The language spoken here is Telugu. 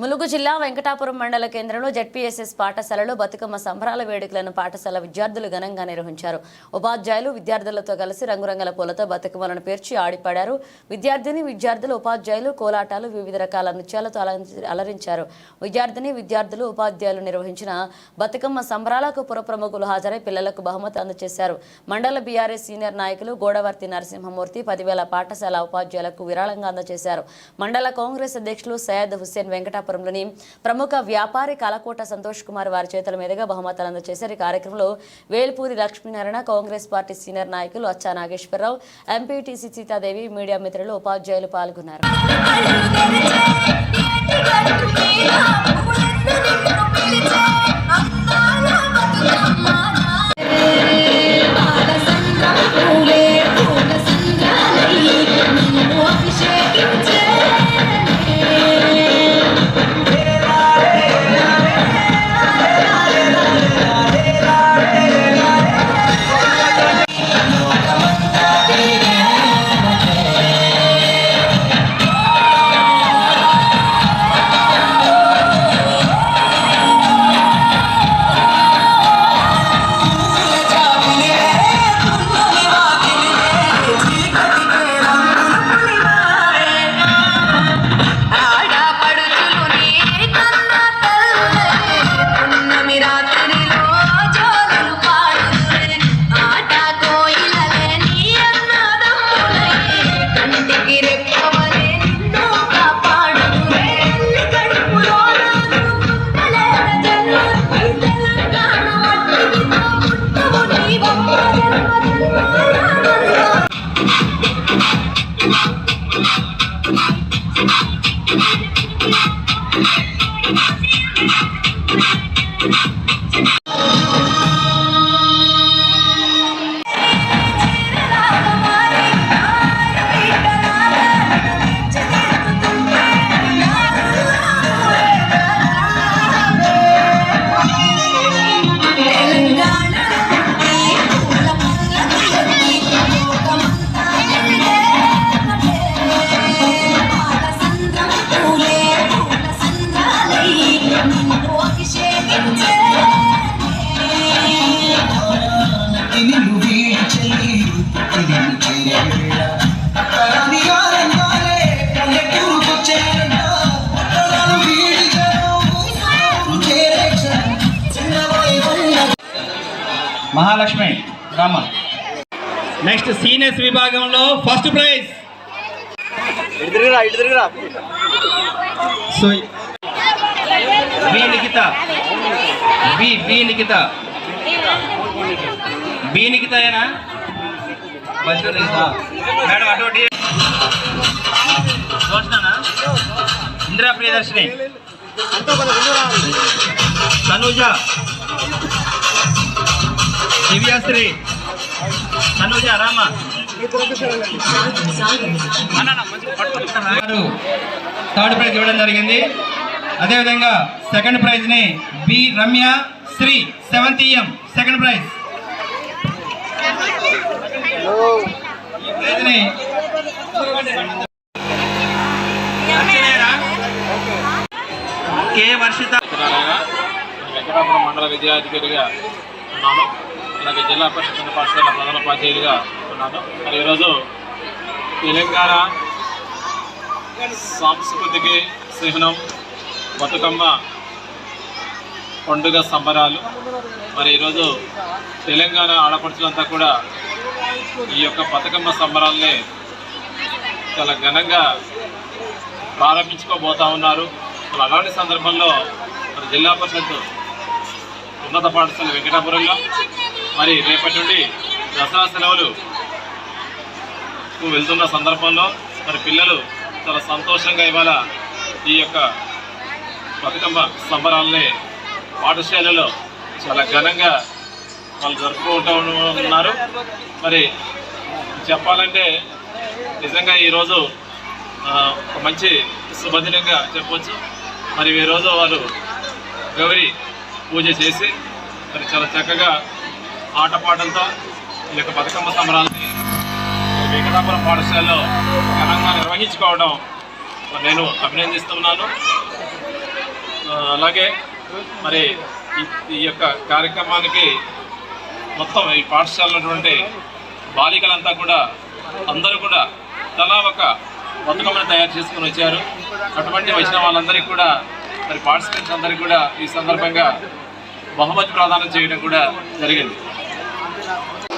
ములుగు జిల్లా వెంకటాపురం మండల కేంద్రంలో జడ్పీఎస్ఎస్ పాఠశాలలో బతుకమ్మ సంబరాల వేడుకలను పాఠశాల విద్యార్థులు ఘనంగా నిర్వహించారు. ఉపాధ్యాయులు విద్యార్థులతో కలిసి రంగురంగుల పూలతో బతుకమ్మలను పేర్చి ఆడిపాడారు. విద్యార్థిని విద్యార్థులు ఉపాధ్యాయులు కోలాటాలు వివిధ రకాల నృత్యాలతో అలరించారు. విద్యార్థిని విద్యార్థులు ఉపాధ్యాయులు నిర్వహించిన బతుకమ్మ సంబరాలకు పురప్రముఖులు హాజరై పిల్లలకు బహుమతి అందజేశారు. మండల బీఆర్ఎస్ సీనియర్ నాయకులు గోడవర్తి నరసింహమూర్తి పదివేల పాఠశాల ఉపాధ్యాయులకు విరాళంగా అందజేశారు. మండల కాంగ్రెస్ అధ్యక్షులు సయ్యద్ హుస్సేన్ వెంకటాపురంలోని ప్రముఖ వ్యాపారి కలకోట సంతోష్ కుమార్ వారి చేతుల మీదుగా బహుమతులు అందజేశారు. ఈ కార్యక్రమంలో Velpuri Lakshminarayana Congress party senior నాయకులు అచ్చా నాగేశ్వరరావు ఎంపీటీసీ సీతాదేవి మీడియా మిత్రులు ఉపాధ్యాయులు పాల్గొన్నారు. Thank you. Mahalakshmi Rama next seniors విభాగంలో first prize so B Nikhitha. B B Nikhitha. B Nikhitha ఏనా బస్సు నిఖిత. మేడం అటువంటి చూస్తున్నానా ఇందిరా ప్రియదర్శిని. తనూజ. దివ్యాశ్రీ. తనుజ రామ. థర్డ్ ప్రైజ్ ఇవ్వడం జరిగింది. అదేవిధంగా second ప్రైజ్ని B Ramya Sri seventh E M second prize? K Varshitha. మండల విద్యాధికారిగా ఉన్నాను. అలాగే జిల్లా పరిషత్ ఉన్న పాఠశాల ప్రధాన ఉపాధ్యాయులుగా ఉన్నాను మరి ఈరోజు తెలంగాణ సాంస్కృతిక చిహ్నం బతుకమ్మ పండుగ సంబరాలు. మరి ఈరోజు తెలంగాణ ఆడపడుచులంతా కూడా ఈ యొక్క బతుకమ్మ సంబరాల్ని చాలా ఘనంగా ప్రారంభించుకోబోతా ఉన్నారు. అలాంటి సందర్భంలో మరి జిల్లా పరిషత్ ఉన్నత పాఠశాల వెంకటాపురంలో మరి రేపటి నుండి దసరా సెలవులు వెళ్తున్న సందర్భంలో మరి పిల్లలు చాలా సంతోషంగా ఇవాళ ఈ యొక్క బతుకమ్మ సంబరాలని పాఠశాలలో చాలా ఘనంగా వాళ్ళు జరుపుకుంటూ ఉన్నారు. మరి చెప్పాలంటే నిజంగా ఈరోజు ఒక మంచి శుభదినంగా చెప్పవచ్చు మరి ఈరోజు వారు గౌరీ పూజ చేసి మరి చాలా చక్కగా ఆటపాటలతో ఈ యొక్క బతుకమ్మ సంబరాలని వెంకటాపురం పాఠశాలలో ఘనంగా నిర్వహించుకోవడం నేను అభినందిస్తున్నాను. అలాగే మరి ఈ- ఈ యొక్క కార్యక్రమానికి మొత్తం ఈ పాఠశాలలో ఉన్నటువంటి బాలికలంతా కూడా అందరూ కూడా తలా ఒక బతుకమ్మని తయారు చేసుకుని వచ్చారు. అటువంటి వచ్చిన వాళ్ళందరికీ కూడా మరి పార్టిసిపెంట్స్ అందరికీ కూడా ఈ సందర్భంగా బహుమతి ప్రదానం చేయడం కూడా జరిగింది. up.